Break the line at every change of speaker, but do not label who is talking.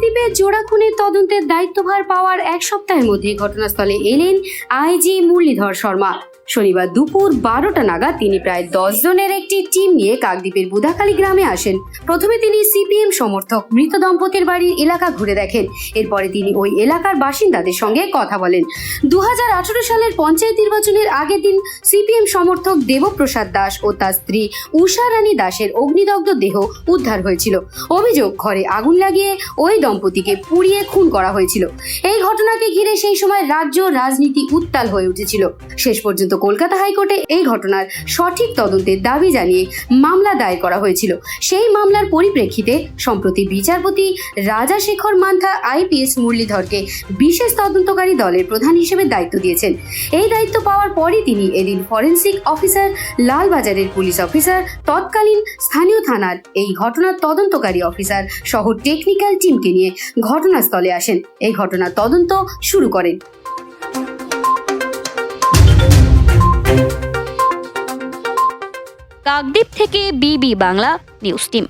কাকদ্বীপে জোড়া খুনের তদন্তের দায়িত্বভার পাওয়ার এক সপ্তাহের মধ্যে ঘটনাস্থলে এলেন আইজি মুরলীধর শর্মা। শনিবার দুপুর বারোটা নাগাদ তিনি প্রায় দশ জনের একটি টিম নিয়ে কাকদ্বীপের বুধাখালী গ্রামে আসেন। প্রথমে তিনি সিপিএম সমর্থক মৃত দম্পতির বাড়ির এলাকা ঘুরে দেখেন। এরপরে তিনি ওই এলাকার বাসিন্দাদের সঙ্গে কথা বলেন। দু হাজার আঠেরো সালের পঞ্চায়েত নির্বাচনের আগের দিন সিপিএম সমর্থক দেবপ্রসাদ দাস ও তার স্ত্রী উষা রানী দাসের অগ্নিদগ্ধ দেহ উদ্ধার হয়েছিল। অভিযোগ, ঘরে আগুন লাগিয়ে ওই দম্পতিকে পুড়িয়ে খুন করা হয়েছিল। এই ঘটনাকে ঘিরে সেই সময় রাজ্য রাজনীতি উত্তাল হয়ে উঠেছিল। শেষ পর্যন্ত কলকাতা হাইকোর্টে এই ঘটনার সঠিক তদন্তের দাবি জানিয়ে মামলা দায়ের করা হয়েছিল। সেই মামলার পরিপ্রেক্ষিতে সম্প্রতি বিচারপতি রাজা শেখর মান্থা আইপিএস মুরলীধরকে বিশেষ তদন্তকারী দলের প্রধান হিসেবে দায়িত্ব দিয়েছেন। এই দায়িত্ব পাওয়ার পরই তিনি এদিন ফরেন্সিক অফিসার, লালবাজারের পুলিশ অফিসার, তৎকালীন স্থানীয় থানার এই ঘটনার তদন্তকারী অফিসার সহ টেকনিক্যাল টিমকে নিয়ে ঘটনাস্থলে আসেন। এই ঘটনার তদন্ত শুরু করেন।
কাকদ্বীপ থেকে বিবি বাংলা নিউজ টিম।